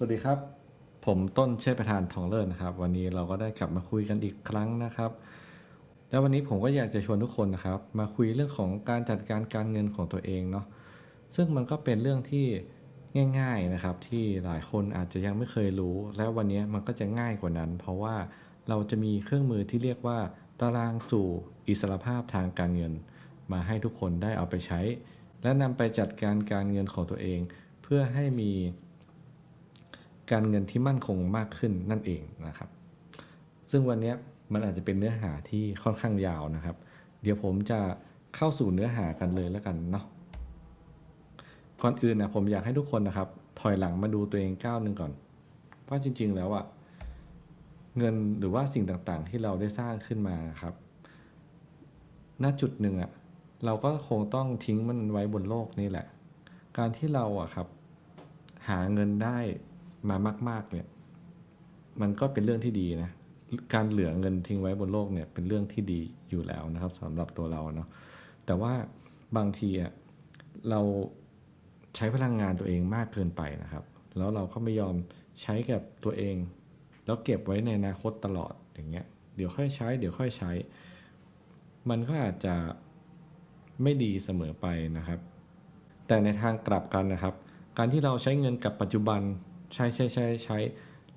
สวัสดีครับ ผมต้นเชษประธานทองเลิศนะครับ วันนี้เราก็ได้กลับมาคุยกันอีกครั้งนะครับแล้ววันนี้ผมก็อยากจะชวนทุกคนนะครับ มาคุยเรื่องของการจัดการการเงินของตัวเองเนาะซึ่งมันก็เป็นเรื่องที่ง่ายๆนะครับ ที่หลายคนอาจจะยังไม่เคยรู้ และวันนี้มันก็จะง่ายกว่านั้น เพราะว่าเราจะมีเครื่องมือที่เรียกว่าตารางสู่อิสรภาพทางการเงิน มาให้ทุกคนได้เอาไปใช้ และนำไปจัดการการเงินของตัวเอง เพื่อให้มี การเงินที่มั่นคงมากขึ้นนั่นเองนะครับ ซึ่งวันนี้มันอาจจะเป็นเนื้อหาที่ค่อนข้างยาวนะครับ เดี๋ยวผมจะเข้าสู่เนื้อหากันเลยแล้วกันเนาะก่อนอื่นนะผมอยากให้ทุกคนนะครับ ถอยหลังมาดูตัวเองก้าวหนึ่งก่อนว่าจริง ๆ แล้วอะเงินหรือว่าสิ่งต่างๆ ที่เราได้สร้างขึ้นมาครับ ณจุดหนึ่งอะเราก็คงต้องทิ้งมันไว้บนโลกนี่แหละ การที่เราอะครับ หาเงินได้ มามาก ๆ เนี่ย มันก็เป็นเรื่องที่ดีนะ การเหลือเงินทิ้งไว้บนโลกเนี่ย เป็นเรื่องที่ดีอยู่แล้วนะครับสำหรับตัวเราเนาะแต่ว่าบางทีอะเราใช้พลังงานตัวเองมากเกินไปนะครับ แล้วเราก็ไม่ยอมใช้กับตัวเอง แล้วเก็บไว้ในอนาคตตลอดอย่างเงี้ยเดี๋ยวค่อยใช้ เดี๋ยวค่อยใช้ มันก็อาจจะไม่ดีเสมอไปนะครับ แต่ในทางกลับกันนะครับ การที่เราใช้เงินกับปัจจุบัน ใช้ใช้ใช้ใช้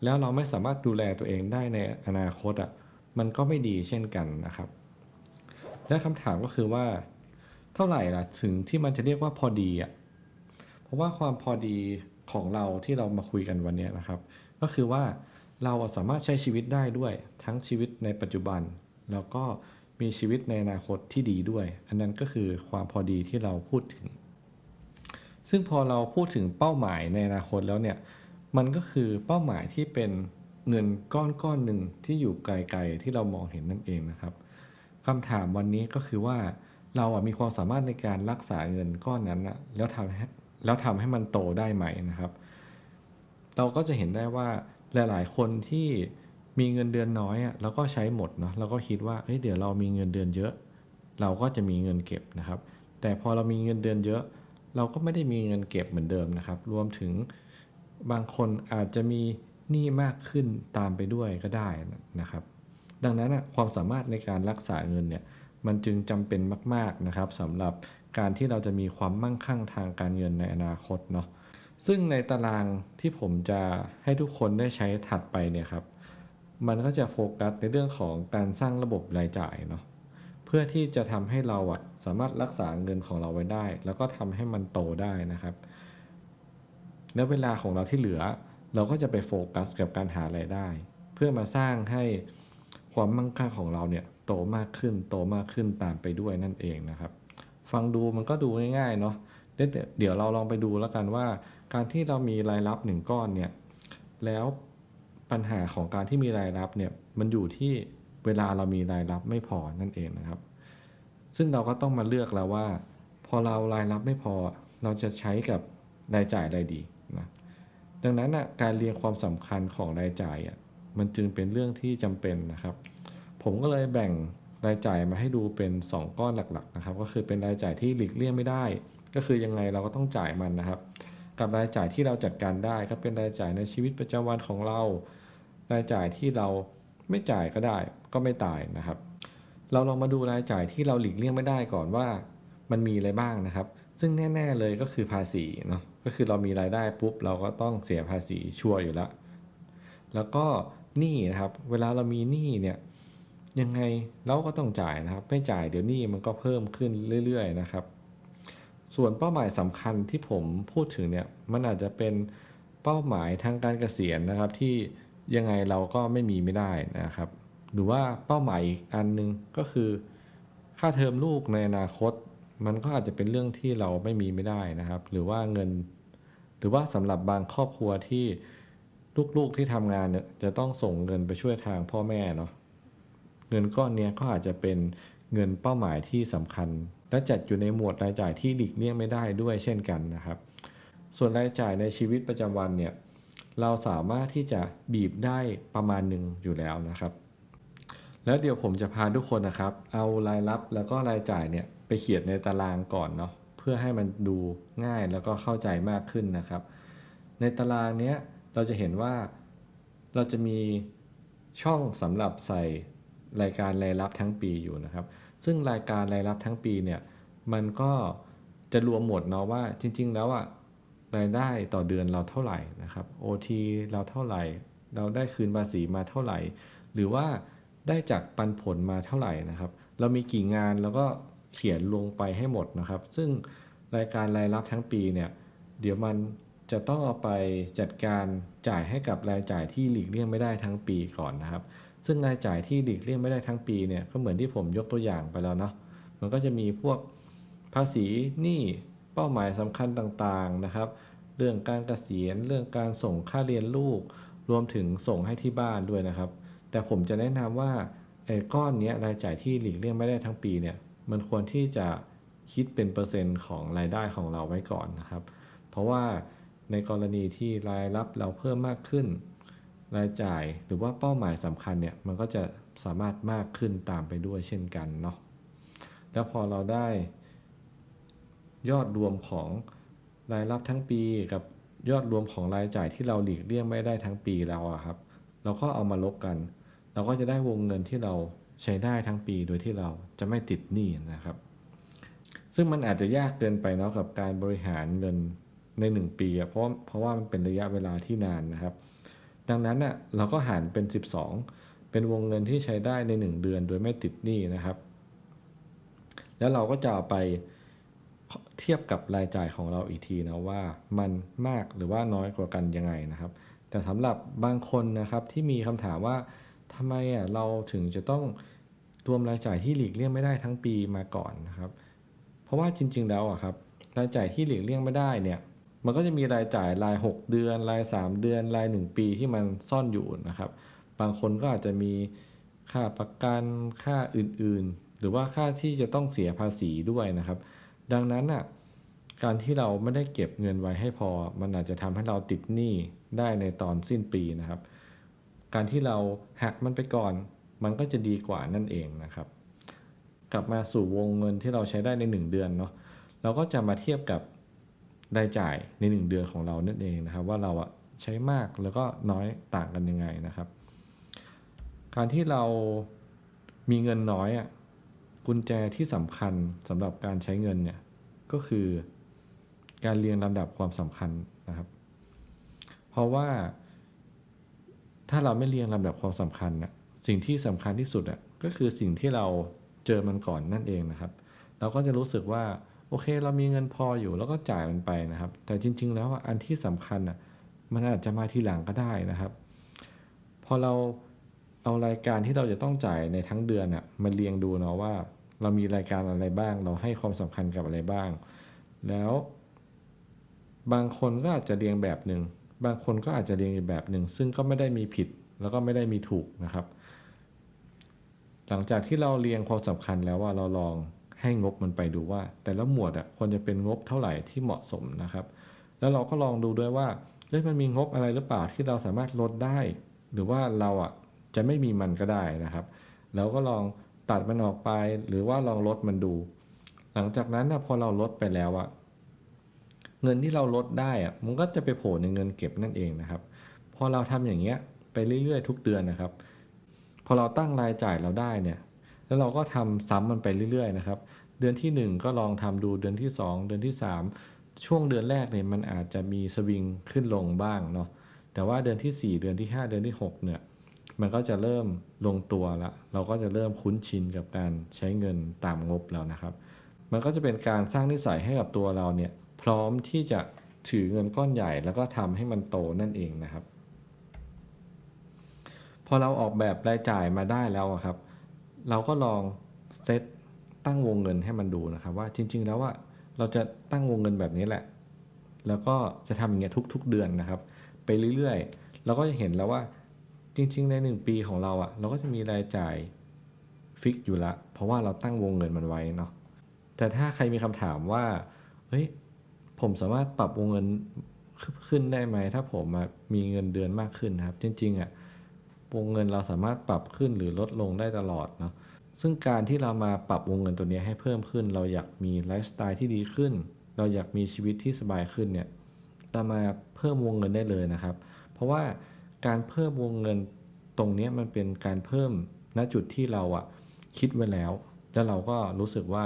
แล้วเราไม่สามารถดูแลตัวเองได้ในอนาคตอะมันก็ไม่ดีเช่นกันนะครับ และคำถามก็คือว่า เท่าไหร่ล่ะถึงที่มันจะเรียกว่าพอดีอะเพราะว่าความพอดีของเราที่เรามาคุยกันวันนี้นะครับ ก็คือว่าเราสามารถใช้ชีวิตได้ด้วย ทั้งชีวิตในปัจจุบัน แล้วก็มีชีวิตในอนาคตที่ดีด้วย อันนั้นก็คือความพอดีที่เราพูดถึง ซึ่งพอเราพูดถึงเป้าหมายในอนาคตแล้วเนี่ย มันก็คือเป้าหมายที่เป็นเงินก้อนก้อนหนึ่งที่อยู่ไกลๆที่เรามองเห็นนั่นเองนะครับคำถามวันนี้ก็คือว่าเราอะมีความสามารถในการรักษาเงินก้อนนั้นอะแล้วทำให้แล้วทำให้มันโตได้ไหมนะครับ เราก็จะเห็นได้ว่าหลาย ๆ คนที่มีเงินเดือนน้อยอะแล้วก็ใช้หมดเนาะเราก็คิดว่าเฮ้ยเดี๋ยวเรามีเงินเดือนเยอะ เราก็จะมีเงินเก็บนะครับ แต่พอเรามีเงินเดือนเยอะ เราก็ไม่ได้มีเงินเก็บเหมือนเดิมนะครับ รวมถึง บางคนอาจจะมีหนี้มากขึ้นตามไปด้วยก็ได้นะครับ ดังนั้นความสามารถในการรักษาเงินเนี่ยมันจึงจำเป็นมาก ๆนะครับสำหรับการที่เราจะมีความมั่งคั่งทางการเงินในอนาคตเนาะซึ่งในตารางที่ผมจะให้ทุกคนได้ใช้ถัดไปเนี่ยครับ มันก็จะโฟกัสในเรื่องของการสร้างระบบรายจ่ายเนาะเพื่อที่จะทำให้เราอะสามารถรักษาเงินของเราไว้ได้ แล้วก็ทำให้มันโตได้นะครับ แล้วเวลาของเราที่เหลือ เราก็จะไปโฟกัสกับการหารายได้ เพื่อมาสร้างให้ความมั่งคั่งของเราเนี่ยโตมากขึ้นโตมากขึ้นตามไปด้วยนั่นเองนะครับ ฟังดูมันก็ดูง่ายๆเนาะเดี๋ยวเราลองไปดูแล้วกันว่า การที่เรามีรายรับหนึ่งก้อนเนี่ยแล้วปัญหาของการที่มีรายรับเนี่ยมันอยู่ที่เวลาเรามีรายรับไม่พอนั่นเองนะครับ ซึ่งเราก็ต้องมาเลือกแล้วว่า พอเรารายรับไม่พอเราจะใช้กับรายจ่ายอะไรดี ดังนั้นนะการเรียงความสำคัญของรายจ่ายอะมันจึงเป็นเรื่องที่จำเป็นนะครับ ผมก็เลยแบ่งรายจ่ายมาให้ดูเป็น 2 ก้อนหลักๆนะครับ ก็คือเป็นรายจ่ายที่หลีกเลี่ยงไม่ได้ ก็คือยังไงเราก็ต้องจ่ายมันนะครับ กับรายจ่ายที่เราจัดการได้ก็เป็นรายจ่ายในชีวิตประจำวันของเรา รายจ่ายที่เราไม่จ่ายก็ได้ ก็ไม่ตายนะครับ เราลองมาดูรายจ่ายที่เราหลีกเลี่ยงไม่ได้ก่อนว่า มันมีอะไรบ้างนะครับ ซึ่งแน่ ๆ เลยก็คือภาษีเนาะก็คือเรามีรายได้ปุ๊บเราก็ต้องเสียภาษีชัวร์อยู่แล้วแล้วก็หนี้นะครับเวลาเรามีหนี้เนี่ยยังไงเราก็ต้องจ่ายนะครับ ไม่จ่ายเดี๋ยวหนี้มันก็เพิ่มขึ้นเรื่อย ๆ นะครับ ส่วนเป้าหมายสำคัญที่ผมพูดถึงเนี่ยมันอาจจะเป็นเป้าหมายทางการเกษียณนะครับ ที่ยังไงเราก็ไม่มีไม่ได้นะครับ หรือว่าเป้าหมายอีกอันหนึงก็คือค่าเทอมลูกในอนาคต มันก็อาจจะเป็นเรื่องที่เราไม่มีไม่ได้นะครับ หรือว่าเงิน หรือว่าสำหรับบางครอบครัวที่ลูกๆที่ทำงานเนี่ยจะต้องส่งเงินไปช่วยทางพ่อแม่เนาะเงินก้อนนี้ก็อาจจะเป็นเงินเป้าหมายที่สำคัญ และจัดอยู่ในหมวดรายจ่ายที่หลีกเลี่ยงไม่ได้ด้วยเช่นกันนะครับ ส่วนรายจ่ายในชีวิตประจำวันเนี่ยเราสามารถที่จะบีบได้ประมาณหนึ่งอยู่แล้วนะครับ แล้วเดี๋ยวผมจะพาทุกคนนะครับ เอารายรับแล้วก็รายจ่ายเนี่ย ไปเขียนในตารางก่อนเนาะเพื่อให้มันดูง่ายแล้วก็เข้าใจมากขึ้นนะครับ ในตารางเนี้ยเราจะเห็นว่าเราจะมีช่องสำหรับใส่รายการรายรับทั้งปีอยู่นะครับ ซึ่งรายการรายรับทั้งปีเนี่ยมันก็จะรวมหมดเนาะว่าจริง ๆ แล้วอะรายได้ต่อเดือนเราเท่าไหร่นะครับ OT เราเท่าไหร่ เราได้คืนภาษีมาเท่าไหร่ หรือว่าได้จากปันผลมาเท่าไหร่นะครับ เรามีกี่งานแล้วก็ เขียนลงไปให้หมดนะครับ ซึ่งรายการรายรับทั้งปีเนี่ยเดี๋ยวมันจะต้องเอาไปจัดการจ่ายให้กับรายจ่ายที่หลีกเลี่ยงไม่ได้ทั้งปีก่อนนะครับ ซึ่งรายจ่ายที่หลีกเลี่ยงไม่ได้ทั้งปีเนี่ยก็เหมือนที่ผมยกตัวอย่างไปแล้วเนาะมันก็จะมีพวกภาษีหนี้เป้าหมายสำคัญต่างๆนะครับ เรื่องการเกษียณเรื่องการส่งค่าเรียนลูก รวมถึงส่งให้ที่บ้านด้วยนะครับ แต่ผมจะแนะนำว่าไอ้ก้อนนี้รายจ่ายที่หลีกเลี่ยงไม่ได้ทั้งปีเนี่ย มันควรที่จะคิดเป็นเปอร์เซ็นต์ของรายได้ของเราไว้ก่อนนะครับ เพราะว่าในกรณีที่รายรับเราเพิ่มมากขึ้น รายจ่ายหรือว่าเป้าหมายสำคัญเนี่ยมันก็จะสามารถมากขึ้นตามไปด้วยเช่นกันเนาะแล้วพอเราได้ ยอดรวมของรายรับทั้งปีกับยอดรวมของรายจ่ายที่เราหลีกเลี่ยงไม่ได้ทั้งปีแล้วอะครับ เราก็เอามาลบกัน เราก็จะได้วงเงินที่เรา ใช้ได้ทั้งปีโดยที่เราจะไม่ติดหนี้นะครับ ซึ่งมันอาจจะยากเกินไปเนาะกับการบริหารเงินใน 1 ปีอะเพราะเพราะว่ามันเป็นระยะเวลาที่นานนะครับ ดังนั้นน่ะเราก็หารเป็น 12 เป็นวงเงินที่ใช้ได้ใน 1 เดือน โดยไม่ติดหนี้นะครับ แล้วเราก็จะเอาไปเทียบกับรายจ่ายของเราอีกทีนะว่ามันมากหรือว่าน้อยกว่ากันยังไงนะครับ แต่สำหรับบางคนนะครับที่มีคำถามว่า ทำไมอะเราถึงจะต้องรวมรายจ่ายที่หลีกเลี่ยงไม่ได้ทั้งปีมาก่อนนะครับ เพราะว่าจริง ๆ แล้วอะครับรายจ่ายที่หลีกเลี่ยงไม่ได้เนี่ยมันก็จะมีรายจ่ายราย 6 เดือน ราย 3 เดือน ราย 1 ปีที่มันซ่อนอยู่นะครับ บางคนก็อาจจะมีค่าประกันค่าอื่นๆ หรือว่าค่าที่จะต้องเสียภาษีด้วยนะครับ ดังนั้นอะการที่เราไม่ได้เก็บเงินไว้ให้พอ มันอาจจะทำให้เราติดหนี้ได้ในตอนสิ้นปีนะครับ การที่เราหักมันไปก่อน มันก็จะดีกว่านั่นเองนะครับ กลับมาสู่วงเงินที่เราใช้ได้ใน 1 เดือนเนาะเราก็จะมาเทียบกับรายจ่ายใน 1 เดือนของเรานั่นเองนะครับ ว่าเราอะใช้มากแล้วก็น้อยต่างกันยังไงนะครับ การที่เรามีเงินน้อยอะกุญแจที่สำคัญสำหรับการใช้เงินเนี่ยก็คือการเรียงลำดับความสำคัญนะครับ เพราะว่า ถ้าเราไม่เรียงลำดับความสำคัญน่ะสิ่งที่สำคัญที่สุดอะก็คือสิ่งที่เราเจอมันก่อนนั่นเองนะครับ เราก็จะรู้สึกว่าโอเค เรามีเงินพออยู่แล้วก็จ่ายมันไปนะครับ แต่จริง ๆ แล้วอันที่สำคัญอะมันอาจจะมาทีหลังก็ได้นะครับ พอเราเอารายการที่เราจะต้องจ่ายในทั้งเดือนอะมาเรียงดูเนาะว่า เรามีรายการอะไรบ้าง เราให้ความสำคัญกับอะไรบ้าง แล้ว บางคนก็อาจจะเรียงแบบหนึ่ง บางคนก็อาจจะเรียงอีกแบบหนึ่ง ซึ่งก็ไม่ได้มีผิดแล้วก็ไม่ได้มีถูกนะครับ หลังจากที่เราเรียงความสำคัญแล้วว่าเราลองให้งบมันไปดูว่า แต่ละหมวดอะควรจะเป็นงบเท่าไหร่ที่เหมาะสมนะครับ แล้วเราก็ลองดูด้วยว่าเฮ้ยมันมีงบอะไรหรือเปล่าที่เราสามารถลดได้ หรือว่าเราอะจะไม่มีมันก็ได้นะครับ แล้วก็ลองตัดมันออกไปหรือว่าลองลดมันดู หลังจากนั้นนะพอเราลดไปแล้วอะ เงินที่เราลดได้อะมันก็จะไปโผล่ในเงินเก็บนั่นเองนะครับพอเราทำอย่างเงี้ยไปเรื่อยๆ ทุกเดือนนะครับ พอเราตั้งรายจ่ายเราได้เนี่ย แล้วเราก็ทำซ้ำมันไปเรื่อยๆนะครับ เดือนที่ 1 ก็ลองทำดูเดือนที่ 2 เดือนที่ 3 ช่วงเดือนแรกเนี่ยมันอาจจะมีสวิงขึ้นลงบ้างเนาะแต่ว่าเดือนที่ 4 เดือนที่ 5 เดือนที่ 6 เนี่ยมันก็จะเริ่มลงตัวละเราก็จะเริ่มคุ้นชินกับการใช้เงินตามงบแล้วนะครับ มันก็จะเป็นการสร้างนิสัยให้กับตัวเราเนี่ย พร้อมที่จะถือเงินก้อนใหญ่แล้วก็ทำให้มันโตนั่นเองนะครับ พอเราออกแบบรายจ่ายมาได้แล้วอะครับ เราก็ลองเซตตั้งวงเงินให้มันดูนะครับ ว่าจริง ๆ แล้วว่าเราจะตั้งวงเงินแบบนี้แหละ แล้วก็จะทำอย่างเงี้ยทุก ๆ เดือนนะครับ ไปเรื่อยๆ เราก็จะเห็นแล้วว่าจริง ๆ ใน 1 ปีของเราอะเราก็จะมีรายจ่ายฟิกอยู่ละ เพราะว่าเราตั้งวงเงินมันไว้เนาะแต่ถ้าใครมีคำถามว่าเฮ้ย ผมสามารถปรับวงเงินขึ้นได้ไหม ถ้าผมมีเงินเดือนมากขึ้นครับ จริงๆอะวงเงินเราสามารถปรับขึ้นหรือลดลงได้ตลอดเนาะซึ่งการที่เรามาปรับวงเงินตัวนี้ให้เพิ่มขึ้น เราอยากมีไลฟ์สไตล์ที่ดีขึ้น เราอยากมีชีวิตที่สบายขึ้นเนี่ยเรามาเพิ่มวงเงินได้เลยนะครับ เพราะว่าการเพิ่มวงเงินตรงนี้มันเป็นการเพิ่มณจุดที่เราอะคิดไว้แล้ว แล้วเราก็รู้สึกว่า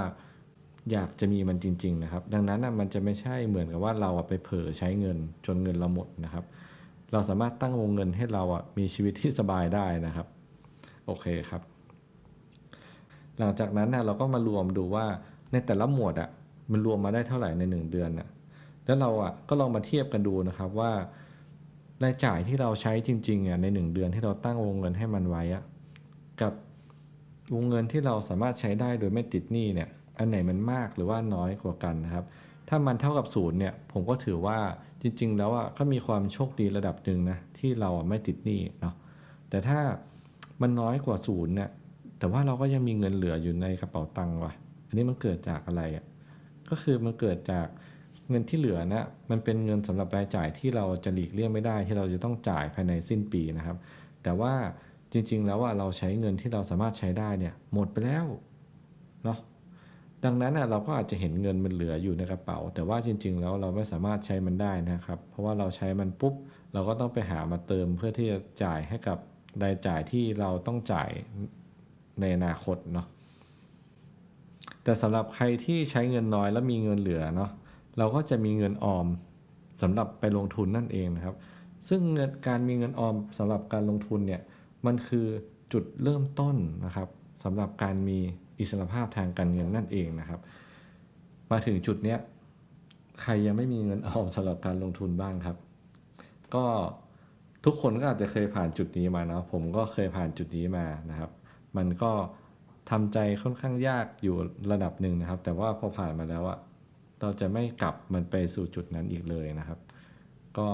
อยากจะมีมันจริง ๆ นะครับ ดังนั้นอะมันจะไม่ใช่เหมือนกับว่าเราอะไปเผลอใช้เงินจนเงินเราหมดนะครับ เราสามารถตั้งวงเงินให้เราอะมีชีวิตที่สบายได้นะครับ โอเคครับ หลังจากนั้นนะเราก็มารวมดูว่าในแต่ละหมวดอะมันรวมมาได้เท่าไหร่ในหนึ่งเดือนน่ะแล้วเราอะก็ลองมาเทียบกันดูนะครับว่ารายจ่ายที่เราใช้จริงๆอะในหนึ่งเดือนที่เราตั้งวงเงินให้มันไว้อะกับวงเงินที่เราสามารถใช้ได้โดยไม่ติดหนี้เนี่ย อันไหนมันมากหรือว่าน้อยกว่ากันนะครับ ถ้ามันเท่ากับศูนย์เนี่ยผมก็ถือว่าจริง ๆ แล้วอะก็มีความโชคดีระดับหนึ่งนะที่เราไม่ติดหนี้เนาะแต่ถ้ามันน้อยกว่าศูนย์เนี่ยแต่ว่าเราก็ยังมีเงินเหลืออยู่ในกระเป๋าตังค์ว่ะ อันนี้มันเกิดจากอะไรอะก็คือมันเกิดจากเงินที่เหลือนะมันเป็นเงินสำหรับรายจ่ายที่เราจะหลีกเลี่ยงไม่ได้ที่เราจะต้องจ่ายภายในสิ้นปีนะครับ แต่ว่าจริง ๆ แล้วว่าเราใช้เงินที่เราสามารถใช้ได้เนี่ยหมดไปแล้วเนาะ ดังนั้นเราก็อาจจะเห็นเงินมันเหลืออยู่ในกระเป๋า แต่ว่าจริง ๆ แล้วเราไม่สามารถใช้มันได้นะครับ เพราะว่าเราใช้มันปุ๊บ เราก็ต้องไปหามาเติมเพื่อที่จะจ่ายให้กับรายจ่ายที่เราต้องจ่ายในอนาคตเนาะแต่สำหรับใครที่ใช้เงินน้อยแล้วมีเงินเหลือเนาะเราก็จะมีเงินออมสำหรับไปลงทุนนั่นเองนะครับ ซึ่งเงินการมีเงินออมสำหรับการลงทุนเนี่ยมันคือจุดเริ่มต้นนะครับสำหรับการมี อิสรภาพทางการเงินนั่นเองนะครับ มาถึงจุดเนี้ยใครยังไม่มีเงินออมสำหรับการลงทุนบ้างครับ ก็ทุกคนก็อาจจะเคยผ่านจุดนี้มาเนาะผมก็เคยผ่านจุดนี้มานะครับ มันก็ทำใจค่อนข้างยากอยู่ระดับหนึ่งนะครับ แต่ว่าพอผ่านมาแล้วอะเราจะไม่กลับมันไปสู่จุดนั้นอีกเลยนะครับ ก็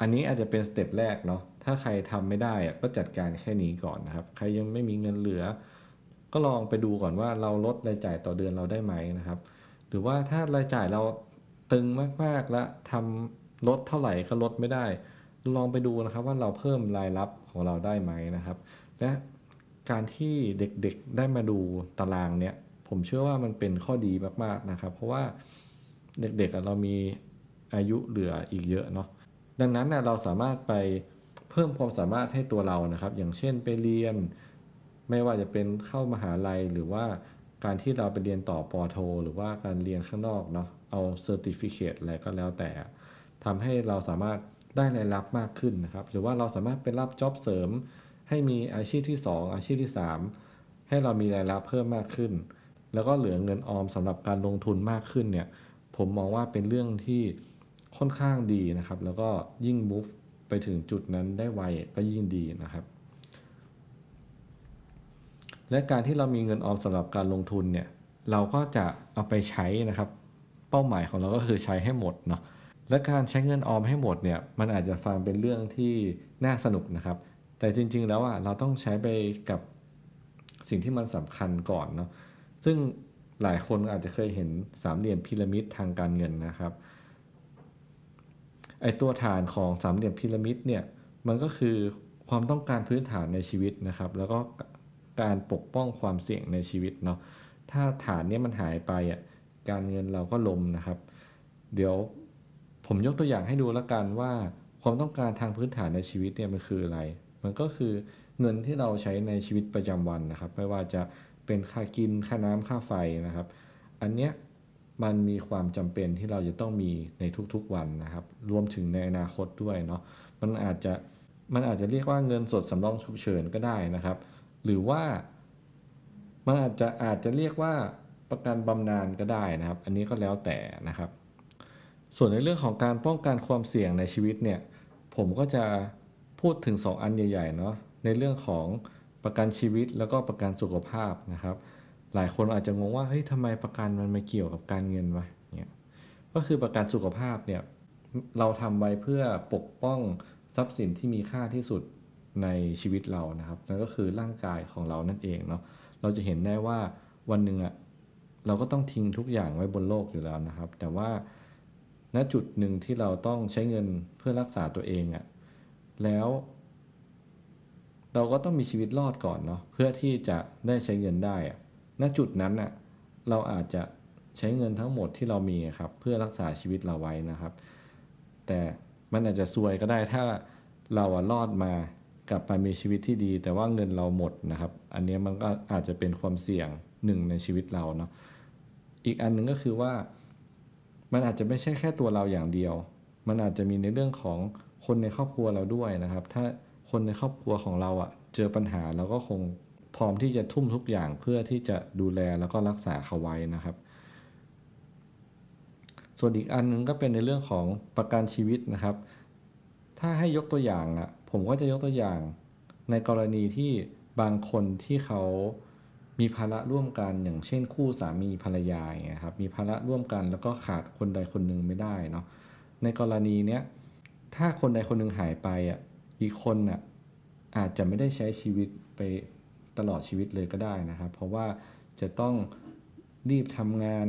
อันนี้อาจจะเป็นสเต็ปแรกเนาะถ้าใครทำไม่ได้อะก็จัดการแค่นี้ก่อนนะครับ ใครยังไม่มีเงินเหลือ ก็ลองไปดูก่อนว่าเราลดรายจ่ายต่อเดือนเราได้ไหมนะครับ หรือว่าถ้ารายจ่ายเราตึงมากๆแล้วทำลดเท่าไหร่ก็ลดไม่ได้ ลองไปดูนะครับว่าเราเพิ่มรายรับของเราได้ไหมนะครับ และการที่เด็กๆได้มาดูตารางเนี้ยผมเชื่อว่ามันเป็นข้อดีมากๆนะครับ เพราะว่าเด็กๆเรามีอายุเหลืออีกเยอะเนาะดังนั้นเราสามารถไปเพิ่มความสามารถให้ตัวเรานะครับ อย่างเช่นไปเรียน ไม่ว่าจะเป็นเข้ามหาลัยหรือว่าการที่เราไปเรียนต่อปอโท หรือว่าการเรียนข้างนอกเนาะเอาเซอร์ติฟิเคตอะไรก็แล้วแต่ทำให้เราสามารถได้รายรับมากขึ้นนะครับ หรือว่าเราสามารถไปรับจ็อบเสริม ให้มีอาชีพที่ 2 อาชีพที่ 3 ให้เรามีรายรับเพิ่มมากขึ้น แล้วก็เหลือเงินออมสำหรับการลงทุนมากขึ้นเนี่ยผมมองว่าเป็นเรื่องที่ค่อนข้างดีนะครับ แล้วก็ยิ่ง move ไปถึงจุดนั้นได้ไวก็ยิ่งดีนะครับ และการที่เรามีเงินออมสำหรับการลงทุนเนี่ยเราก็จะเอาไปใช้นะครับ เป้าหมายของเราก็คือใช้ให้หมดเนาะและการใช้เงินออมให้หมดเนี่ยมันอาจจะฟังเป็นเรื่องที่น่าสนุกนะครับ แต่จริง ๆ แล้วอะเราต้องใช้ไปกับสิ่งที่มันสำคัญก่อนเนาะซึ่งหลายคนอาจจะเคยเห็นสามเหลี่ยมพีระมิดทางการเงินนะครับไอตัวฐานของสามเหลี่ยมพีระมิดเนี่ยมันก็คือความต้องการพื้นฐานในชีวิตนะครับ แล้วก็ การปกป้องความเสี่ยงในชีวิตเนาะถ้าฐานเนี้ยมันหายไปอะการเงินเราก็ลมนะครับ เดี๋ยวผมยกตัวอย่างให้ดูแล้วกันว่า ความต้องการทางพื้นฐานในชีวิตเนี่ยมันคืออะไร มันก็คือเงินที่เราใช้ในชีวิตประจำวันนะครับ ไม่ว่าจะเป็นค่ากินค่าน้ำค่าไฟนะครับ อันเนี้ยมันมีความจำเป็นที่เราจะต้องมีในทุกๆวันนะครับ รวมถึงในอนาคตด้วยเนาะมันอาจจะมันอาจจะเรียกว่าเงินสดสำรองฉุกเฉินก็ได้นะครับ หรือว่ามันอาจจะอาจจะเรียกว่าประกันบำนาญก็ได้นะครับ อันนี้ก็แล้วแต่นะครับ ส่วนในเรื่องของการป้องกันความเสี่ยงในชีวิตเนี่ย ผมก็จะพูดถึง 2 อันใหญ่ๆเนาะในเรื่องของประกันชีวิตแล้วก็ประกันสุขภาพนะครับ หลายคนอาจจะงงว่าเฮ้ยทำไมประกันมันมาเกี่ยวกับการเงินวะเนี่ยก็คือประกันสุขภาพเนี่ยเราทำไว้เพื่อปกป้องทรัพย์สินที่มีค่าที่สุด ในชีวิตเรานะครับนั่นก็คือร่างกายของเรานั่นเองเนาะเราจะเห็นได้ว่าวันหนึ่งอะเราก็ต้องทิ้งทุกอย่างไว้บนโลกอยู่แล้วนะครับ แต่ว่าณจุดหนึ่งที่เราต้องใช้เงินเพื่อรักษาตัวเองอะแล้ว เราก็ต้องมีชีวิตรอดก่อนเนาะเพื่อที่จะได้ใช้เงินได้อะณจุดนั้นอะเราอาจจะใช้เงินทั้งหมดที่เรามีครับ เพื่อรักษาชีวิตเราไว้นะครับ แต่มันอาจจะซวยก็ได้ถ้าเราอะรอดมา กลับมามีชีวิตที่ดี แต่ว่าเงินเราหมดนะครับ อันนี้มันก็อาจจะเป็นความเสี่ยงหนึ่งในชีวิตเราเนาะอีกอันหนึ่งก็คือว่า มันอาจจะไม่ใช่แค่ตัวเราอย่างเดียว มันอาจจะมีในเรื่องของคนในครอบครัวเราด้วยนะครับ ถ้าคนในครอบครัวของเราอะเจอปัญหาเราก็คงพร้อมที่จะทุ่มทุกอย่างเพื่อที่จะดูแลแล้วก็รักษาเขาไว้นะครับ ส่วนอีกอันหนึงก็เป็นในเรื่องของประกันชีวิตนะครับ ถ้าให้ยกตัวอย่างอะผมก็จะยกตัวอย่าง ในกรณีที่บางคนที่เขามีภาระร่วมกันอย่างเช่นคู่สามีภรรยาอย่างเงี้ยครับมีภาระร่วมกันแล้วก็ขาดคนใดคนหนึ่งไม่ได้เนาะในกรณีเนี้ยถ้าคนใดคนหนึ่งหายไปอะอีกคนอะอาจจะไม่ได้ใช้ชีวิตไปตลอดชีวิตเลยก็ได้นะครับ เพราะว่าจะต้องรีบทำงาน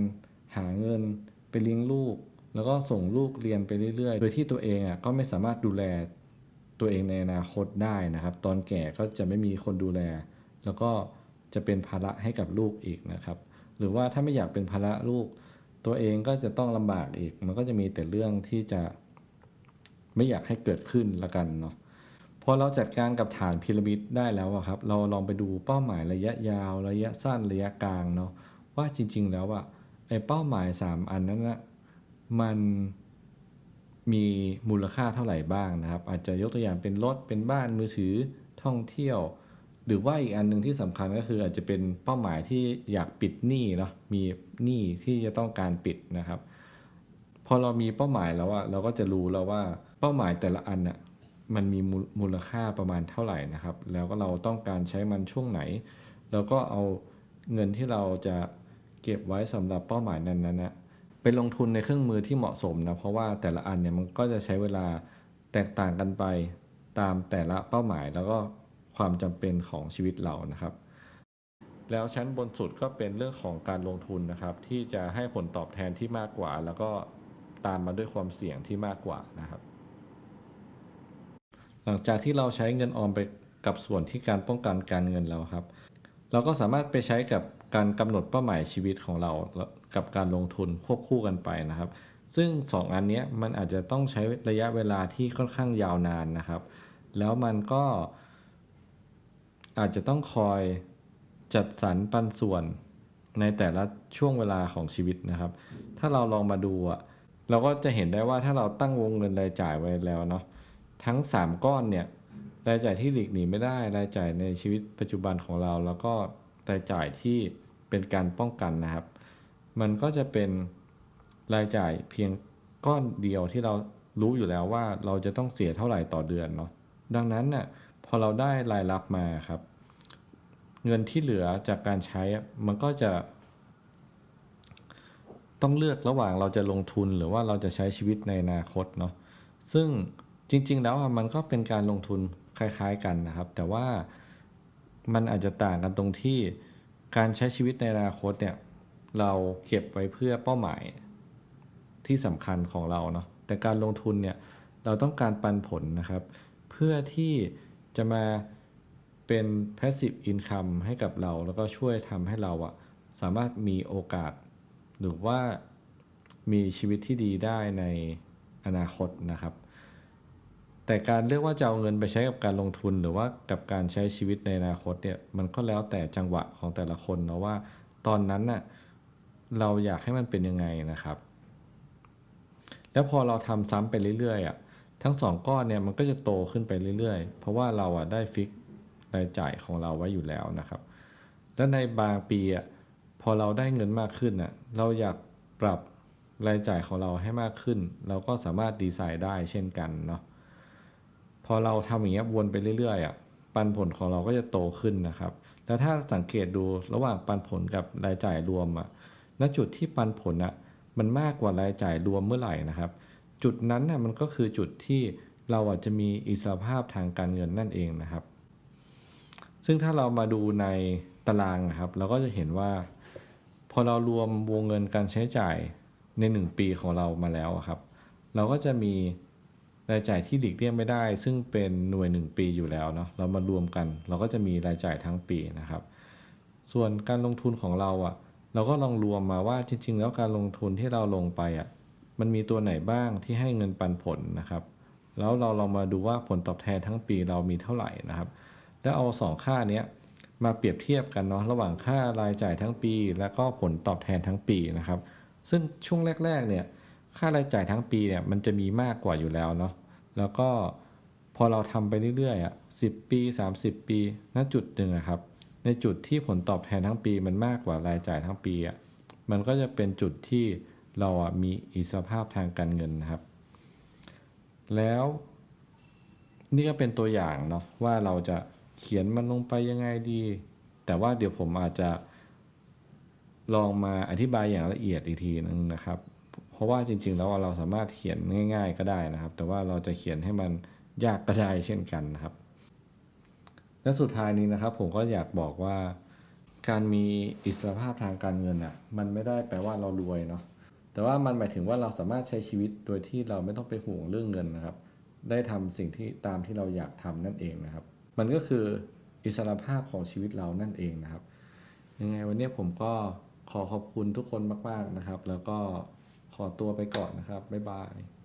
หาเงินไปเลี้ยงลูก แล้วก็ส่งลูกเรียนไปเรื่อยๆ โดยที่ตัวเองอะก็ไม่สามารถดูแลตัวเองในอนาคตได้นะครับ ตอนแก่ก็จะไม่มีคนดูแล แล้วก็จะเป็นภาระให้กับลูกอีกนะครับ หรือว่าถ้าไม่อยากเป็นภาระลูก ตัวเองก็จะต้องลำบากอีก มันก็จะมีแต่เรื่องที่จะไม่อยากให้เกิดขึ้นละกันเนาะพอเราจัดการกับฐานพีระมิดได้แล้วอะครับ เราลองไปดูเป้าหมายระยะยาว ระยะสั้นระยะกลางเนาะว่าจริง ๆ แล้วอะไอ้เป้าหมาย 3 อันนั้นนะ มันมีมูลค่าเท่าไหร่บ้างนะครับ อาจจะยกตัวอย่างเป็นรถเป็นบ้านมือถือท่องเที่ยว หรือว่าอีกอันหนึ่งที่สำคัญก็คืออาจจะเป็นเป้าหมายที่อยากปิดหนี้เนาะมีหนี้ที่จะต้องการปิดนะครับ พอเรามีเป้าหมายแล้วอะเราก็จะรู้แล้วว่าเป้าหมายแต่ละอันอะมันมีมูลค่าประมาณเท่าไหร่นะครับ แล้วก็เราต้องการใช้มันช่วงไหน แล้วก็เอาเงินที่เราจะเก็บไว้สำหรับเป้าหมายนั้นๆนะ ไปลงทุนในเครื่องมือที่เหมาะสมนะ เพราะว่าแต่ละอันเนี่ยมันก็จะใช้เวลาแตกต่างกันไปตามแต่ละเป้าหมายแล้วก็ความจำเป็นของชีวิตเรานะครับ แล้วชั้นบนสุดก็เป็นเรื่องของการลงทุนนะครับ ที่จะให้ผลตอบแทนที่มากกว่า แล้วก็ตามมาด้วยความเสี่ยงที่มากกว่านะครับ หลังจากที่เราใช้เงินออมไปกับส่วนที่การป้องกันการเงินแล้วครับ เราก็สามารถไปใช้กับ การกำหนดเป้าหมายชีวิตของเรากับการลงทุนควบคู่กันไปนะครับ ซึ่งสองอันนี้มันอาจจะต้องใช้ระยะเวลาที่ค่อนข้างยาวนานนะครับ แล้วมันก็อาจจะต้องคอยจัดสรรปันส่วนในแต่ละช่วงเวลาของชีวิตนะครับ ถ้าเราลองมาดูอะเราก็จะเห็นได้ว่าถ้าเราตั้งวงเงินรายจ่ายไว้แล้วเนาะทั้ง 3 ก้อนเนี่ยรายจ่ายที่หลีกหนีไม่ได้รายจ่ายในชีวิตปัจจุบันของเรา แล้วก็ รายจ่ายที่เป็นการป้องกันนะครับ มันก็จะเป็นรายจ่ายเพียงก้อนเดียวที่เรารู้อยู่แล้วว่าเราจะต้องเสียเท่าไหร่ต่อเดือนเนาะ ดังนั้นน่ะพอเราได้รายรับมาครับ เงินที่เหลือจากการใช้มันก็จะ ต้องเลือกระหว่างเราจะลงทุนหรือว่าเราจะใช้ชีวิตในอนาคตเนาะ ซึ่งจริง ๆ แล้วมันก็เป็นการลงทุนคล้าย ๆ กันนะครับ แต่ว่า มันอาจจะต่างกันตรงที่การใช้ชีวิตในอนาคตเนี่ย เราเก็บไว้เพื่อเป้าหมายที่สำคัญของเราเนาะแต่การลงทุนเนี่ยเราต้องการปันผลนะครับ เพื่อที่จะมาเป็น passive income ให้กับเรา แล้วก็ช่วยทำให้เราอะสามารถมีโอกาส หรือว่ามีชีวิตที่ดีได้ในอนาคตนะครับ แต่การเลือกว่าจะเอาเงินไปใช้กับการลงทุนหรือว่ากับการใช้ชีวิตในอนาคตเนี่ยมันก็แล้วแต่จังหวะของแต่ละคนเนาะว่าตอนนั้นน่ะเราอยากให้มันเป็นยังไงนะครับ แล้วพอเราทำซ้ำไปเรื่อยๆอะทั้งสองก้อนเนี่ยมันก็จะโตขึ้นไปเรื่อยๆ เพราะว่าเราอะได้ฟิกรายจ่ายของเราไว้อยู่แล้วนะครับ แล้วในบางปีอะพอเราได้เงินมากขึ้นอะเราอยากปรับรายจ่ายของเราให้มากขึ้น เราก็สามารถดีไซน์ได้เช่นกันเนาะ อเราทำอย่างเงี้ยวนไปเรื่อยๆอะปันผลของเราก็จะโตขึ้นนะครับ แล้วถ้าสังเกตดูระหว่างปันผลกับรายจ่ายรวมอะณจุดที่ปันผลอะมันมากกว่ารายจ่ายรวมเมื่อไหร่นะครับ จุดนั้นน่ะมันก็คือจุดที่เราอาจจะมีอิสรภาพทางการเงินนั่นเองนะครับ ซึ่งถ้าเรามาดูในตารางนะครับ เราก็จะเห็นว่า พอเรารวมวงเงินการใช้จ่ายใน 1 ปีของเรามาแล้วอะครับ เราก็จะมี รายจ่ายที่หลีกเลี่ยงไม่ได้ ซึ่งเป็นหน่วย 1 ปีอยู่แล้วเนาะเรามารวมกัน เราก็จะมีรายจ่ายทั้งปีนะครับ ส่วนการลงทุนของเราอะเราก็ลองรวมมาว่าจริง ๆ แล้วการลงทุนที่เราลงไปอะมันมีตัวไหนบ้างที่ให้เงินปันผลนะครับ แล้วเราลองมาดูว่าผลตอบแทนทั้งปีเรามีเท่าไหร่นะครับ แล้วเอาสองค่าเนี้ยมาเปรียบเทียบกันเนาะระหว่างค่ารายจ่ายทั้งปี แล้วก็ผลตอบแทนทั้งปีนะครับ ซึ่งช่วงแรก ๆเนี่ย ค่ารายจ่ายทั้งปีเนี่ยมันจะมีมากกว่าอยู่แล้วเนาะแล้วก็พอเราทำไปเรื่อยๆอะสิปี 30 ปีณจุดหนึ่งครับ ในจุดที่ผลตอบแทนทั้งปีมันมากกว่ารายจ่ายทั้งปีอะมันก็จะเป็นจุดที่เราอะมีอิสรภาพทางการเงินนะครับ แล้วนี่ก็เป็นตัวอย่างเนาะว่าเราจะเขียนมันลงไปยังไงดี แต่ว่าเดี๋ยวผมอาจจะลองมาอธิบายอย่างละเอียดอีกทีนึงนะครับ ราะว่าจริง ๆ แล้วเราสามารถเขียนง่าย ๆ ก็ได้นะครับ แต่ว่าเราจะเขียนให้มันยากก็ได้เช่นกันนะครับ และสุดท้ายนี้นะครับ ผมก็อยากบอกว่า การมีอิสรภาพทางการเงินอะมันไม่ได้แปลว่าเรารวยเนาะแต่ว่ามันหมายถึงว่าเราสามารถใช้ชีวิตโดยที่เราไม่ต้องไปห่วงเรื่องเงินนะครับ ได้ทำสิ่งที่ตามที่เราอยากทำนั่นเองนะครับ มันก็คืออิสรภาพของชีวิตเรานั่นเองนะครับ ยังไงวันนี้ผมก็ขอขอบคุณทุกคนมาก ๆนะครับ แล้วก็ ขอตัวไปก่อนนะครับ บ๊ายบาย